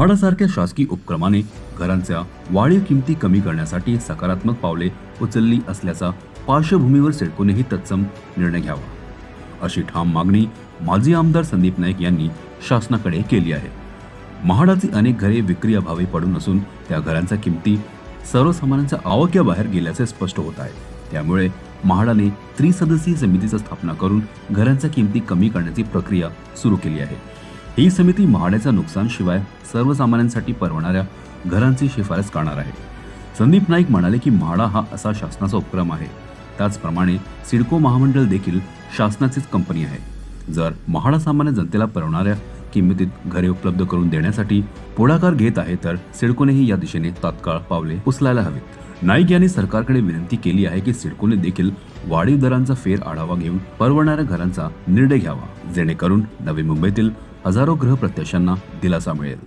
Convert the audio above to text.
म्हाडासारख्या शासकीय उपक्रमाने घरांच्या वाढीव किमती कमी करण्यासाठी सकारात्मक पावले उचलली असल्याचा पार्श्वभूमीवर सिडकोनेही तत्सम निर्णय घ्यावा. अशी ठाम मागणी माजी आमदार संदीप नाईक यांनी शासनाकडे केली आहे. म्हाडाची अनेक घरे विक्री अभावी पडून असून त्या घरांच्या किमती सर्वसामान्यांच्या आवाक्याबाहेर गेल्याचे स्पष्ट होत आहे. त्यामुळे म्हाडाने त्रिसदस्यीय समितीची स्थापना करून घरांच्या किमती कमी करण्याची प्रक्रिया सुरू केली आहे. ही समिती म्हाड्याच्या नुकसानशिवाय सर्वसामान्यांसाठी परवणाऱ्या घरांची शिफारस करणार आहे. संदीप नाईक म्हणाले की म्हाडा हा असा शासनाचा उपक्रम आहे. त्याचप्रमाणे सिडको महामंडळ देखील शासनाचीच कंपनी आहे. जर म्हाडा सामान्य जनतेला परवणाऱ्या किंमतीत घरे उपलब्ध करून देण्यासाठी पुढाकार घेत आहे तर सिडकोनेही या दिशेने तात्काळ पावले उचलायला हवीत. नाईक यांनी सरकारकडे विनंती केली आहे की सिडकोने देखील वाढीव दरांचा फेर आढावा घेऊन परवडणाऱ्या घरांचा निर्णय घ्यावा जेणेकरून नवी मुंबईतील हजारो ग्रह प्रत्यक्षांना दिलासा मिळेल.